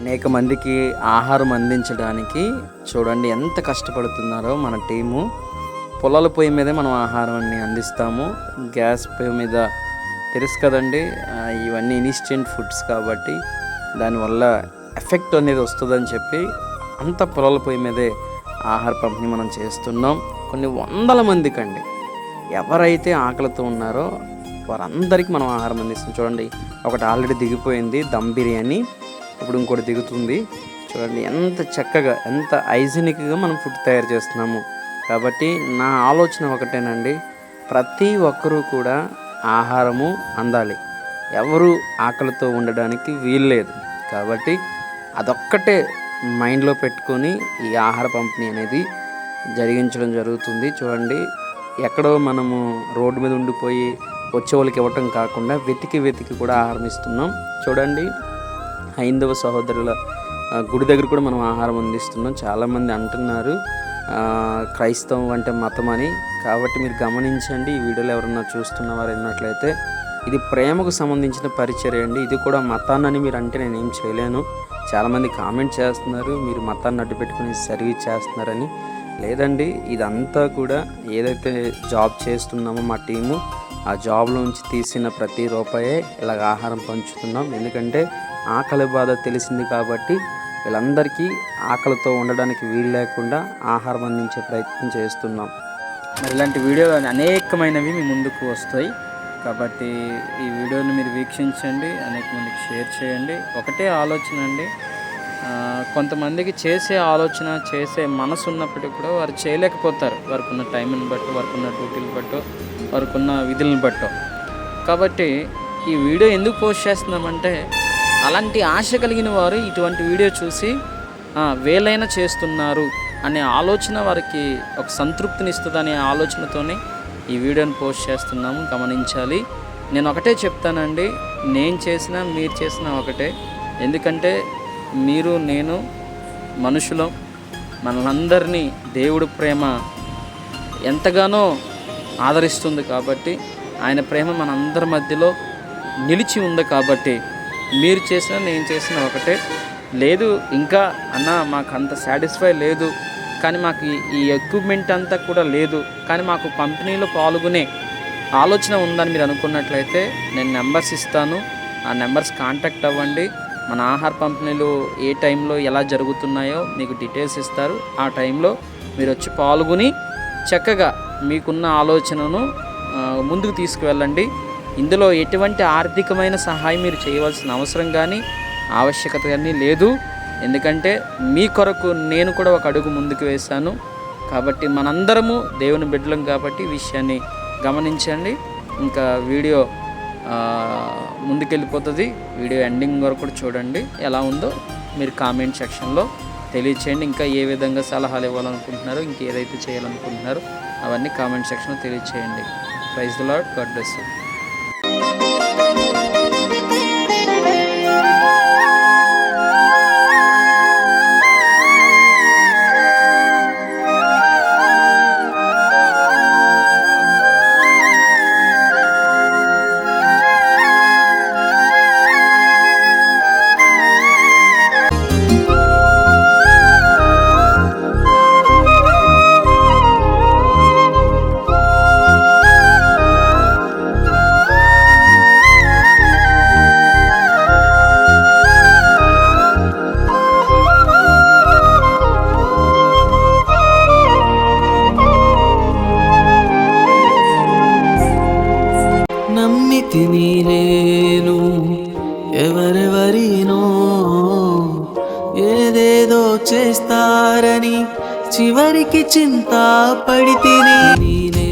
అనేక మందికి ఆహారం అందించడానికి చూడండి ఎంత కష్టపడుతున్నారో మన టీము. పొలాల పొయ్యి మీదే మనం ఆహారాన్ని అందిస్తాము. గ్యాస్ పొయ్యి మీద తెలుసు కదండి ఇవన్నీ ఇన్స్టెంట్ ఫుడ్స్ కాబట్టి దానివల్ల ఎఫెక్ట్ అనేది వస్తుందని చెప్పి అంత పొలాల పొయ్యి మీదే ఆహార పంపిణీ మనం చేస్తున్నాం. కొన్ని వందల మందికి అండి ఎవరైతే ఆకలితో ఉన్నారో వారందరికీ మనం ఆహారం అందిస్తాం. చూడండి ఒకటి ఆల్రెడీ దిగిపోయింది దమ్ బిర్యానీ. ఇప్పుడు ఇంకోటి దిగుతుంది. చూడండి ఎంత చక్కగా ఎంత హైజీనిక్గా మనం ఫుడ్ తయారు చేస్తున్నాము. కాబట్టి నా ఆలోచన ఒకటేనండి ప్రతి ఒక్కరూ కూడా ఆహారము అందాలి. ఎవరు ఆకలితో ఉండడానికి వీల్లేదు. కాబట్టి అదొక్కటే మైండ్లో పెట్టుకొని ఈ ఆహార పంపిణీ అనేది జరిగించడం జరుగుతుంది. చూడండి ఎక్కడో మనము రోడ్డు మీద ఉండిపోయి వచ్చే వాళ్ళకి ఇవ్వటం కాకుండా వెతికి వెతికి కూడా ఆహారం ఇస్తున్నాం. చూడండి హైందవ సహోదరుల గుడి దగ్గర కూడా మనం ఆహారం అందిస్తున్నాం. చాలామంది అంటున్నారు క్రైస్తవం అంటే మతం అని కాబట్టి మీరు గమనించండి ఈ వీడియోలో ఎవరన్నా చూస్తున్న వారు ఉన్నట్లయితే ఇది ప్రేమకు సంబంధించిన పరిచర్య అండి. ఇది కూడా మతాన్నని మీరు అంటే నేను ఏం చేయలేను. చాలామంది కామెంట్ చేస్తున్నారు మీరు మతాన్ని అడ్డు పెట్టుకుని సర్వీస్ చేస్తున్నారని. లేదండి ఇదంతా కూడా ఏదైతే జాబ్ చేస్తున్నామో మా టీము ఆ జాబ్లోంచి తీసిన ప్రతి రూపాయే ఇలాగ ఆహారం పంచుతున్నాం. ఎందుకంటే ఆకలి బాధ తెలిసింది కాబట్టి వీళ్ళందరికీ ఆకలితో ఉండడానికి వీలు లేకుండా ఆహారం అందించే ప్రయత్నం చేస్తున్నాం. మరి ఇలాంటి వీడియో అనేకమైనవి మీ ముందుకు వస్తాయి. కాబట్టి ఈ వీడియోని మీరు వీక్షించండి అనేక మందికి షేర్ చేయండి. ఒకటే ఆలోచన అండి. కొంతమందికి చేసే ఆలోచన చేసే మనసు ఉన్నప్పటికీ కూడా వారు చేయలేకపోతారు. వారికి ఉన్న టైంని బట్టి వారికి ఉన్న డ్యూటీని బట్టో వారికి ఉన్న విధులను బట్టో. కాబట్టి ఈ వీడియో ఎందుకు పోస్ట్ చేస్తున్నామంటే అలాంటి ఆశ కలిగిన వారు ఇటువంటి వీడియో చూసి వేలైనా చేస్తున్నారు అనే ఆలోచన వారికి ఒక సంతృప్తిని ఇస్తుందనే ఆలోచనతోనే ఈ వీడియోని పోస్ట్ చేస్తున్నాము. గమనించాలి. నేను ఒకటే చెప్తానండి. నేను చేసినా మీరు చేసినా ఒకటే. ఎందుకంటే మీరు నేను మనుషులం మనలందరినీ దేవుడు ప్రేమ ఎంతగానో ఆదరిస్తుంది కాబట్టి ఆయన ప్రేమ మనందరి మధ్యలో నిలిచి ఉంది కాబట్టి మీరు చేసిన నేను చేసిన ఒకటే. లేదు ఇంకా అన్న మాకు అంత సాటిస్ఫై లేదు. కానీ మాకు ఈ- ఎక్విప్మెంట్ అంతా కూడా లేదు. కానీ మాకు పంపిణీలో పాల్గొనే ఆలోచన ఉందని మీరు అనుకున్నట్లయితే నేను నెంబర్స్ ఇస్తాను. ఆ నెంబర్స్ కాంటాక్ట్ అవ్వండి. మన ఆహార పంపిణీలు ఏ టైంలో ఎలా జరుగుతున్నాయో మీకు డీటెయిల్స్ ఇస్తారు. ఆ టైంలో మీరు వచ్చి పాల్గొని చక్కగా మీకున్న ఆలోచనను ముందుకు తీసుకువెళ్ళండి. ఇందులో ఎటువంటి ఆర్థికమైన సహాయం మీరు చేయవలసిన అవసరం కానీ ఆవశ్యకత కానీ లేదు. ఎందుకంటే మీ కొరకు నేను కూడా ఒక అడుగు ముందుకు వేశాను. కాబట్టి మనందరము దేవుని బిడ్డలం కాబట్టి విషయాన్ని గమనించండి. ఇంకా వీడియో ముందుకెళ్ళిపోతుంది. వీడియో ఎండింగ్ వరకు కూడా చూడండి. ఎలా ఉందో మీరు కామెంట్ సెక్షన్లో తెలియచేయండి. ఇంకా ఏ విధంగా సలహాలు ఇవ్వాలనుకుంటున్నారో ఇంకా ఏదైతే చేయాలనుకుంటున్నారో అవన్నీ కామెంట్ సెక్షన్లో తెలియచేయండి. Praise the Lord God bless you. నమ్మితి నేను ఎవరెవరినో ఏదేదో చేస్తారని చివరికి చింత పడితే నేనే.